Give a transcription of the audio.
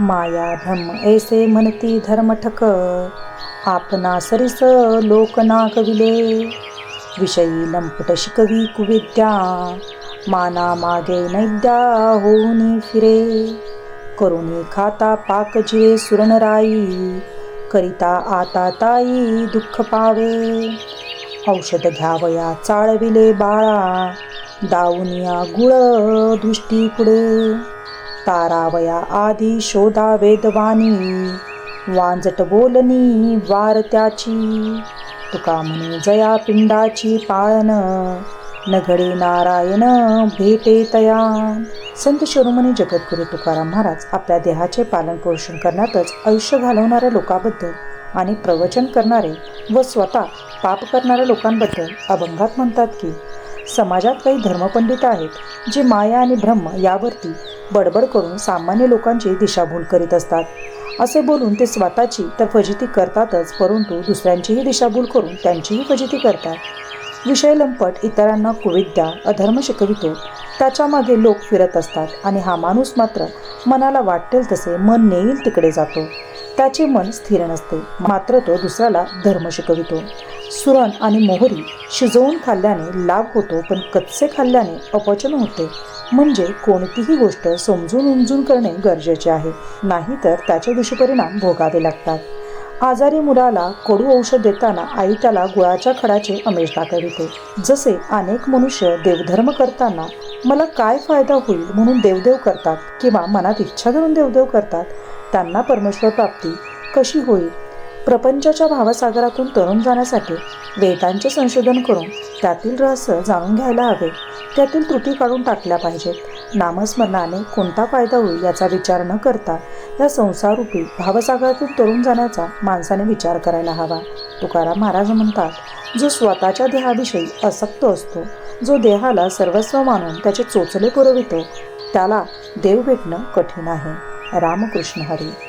माया ब्रह्म ऐसे म्हणती धर्मठक. आपणा सरिस लोक नागविले विषयी लंपट शिकवी कुविद्या. माना मागे नैद्या होऊनी फिरे. करुणी खाता पाक जिरे सुरणराई करिता आता ताई दुःख पावे. औषध घ्यावया चाळविले बाळा. दाऊनिया गुळ दृष्टी पुढे. तारावया आधी शोधा वेदवाणी वांजट बोलनी वार त्याची. तुका म्हणे जया पिंडाची पाळन नघडे नारायण भेटे तया. संत शिरोमणी जगद्गुरू तुकाराम महाराज आपल्या देहाचे पालन पोषण करण्यातच आयुष्य घालवणाऱ्या लोकांबद्दल आणि प्रवचन करणारे व स्वतः पाप करणाऱ्या लोकांबद्दल अभंगात म्हणतात की समाजात काही धर्मपंडित आहेत जे माया आणि ब्रह्म यावरती बडबड करून सामान्य लोकांची दिशाभूल करीत असतात. असे बोलून ते स्वतःची तर फजिती करतातच परंतु दुसऱ्यांचीही दिशाभूल करून त्यांचीही फजिती करतात. विषय लंपट इतरांना कुविद्या अधर्म शिकवितो. त्याच्यामागे लोक फिरत असतात आणि हा माणूस मात्र मनाला वाटेल तसे मन नेईल तिकडे जातो. त्याचे मन स्थिर नसते. मात्र तो दुसऱ्याला धर्म शिकवितो. सुरण आणि मोहरी शिजवून खाल्ल्याने लाभ होतो पण कच्चे खाल्ल्याने अपचन होते. म्हणजे कोणतीही गोष्ट समजून उमजून करणे गरजेचे आहे. नाहीतर त्याचे दुष्परिणाम भोगावे लागतात. आजारी मुलाला कडू औषध देताना आई त्याला गुळाच्या खडाचे अमेश दाखविते. जसे अनेक मनुष्य देवधर्म करताना मला काय फायदा होईल? म्हणून देवदेव करतात किंवा मनात इच्छा धरून देवदेव करतात. त्यांना परमेश्वर प्राप्ती कशी होईल? प्रपंचाच्या भावसागरातून तरुण जाण्यासाठी वेदांचे संशोधन करून त्यातील रहस्य जाणून घ्यायला हवे. त्यातील त्रुटी काढून टाकल्या पाहिजेत. नामस्मरणाने कोणता फायदा होईल याचा विचार न करता या संसारूपी भावसागरातून तरुण जाण्याचा माणसाने विचार करायला हवा. तुकाराम महाराज म्हणतात जो स्वतःच्या देहाविषयी असक्त असतो जो देहाला सर्वस्व मानून त्याचे चोचले पुरवितो त्याला देव भेटणं कठीण आहे. रामकृष्ण हरी.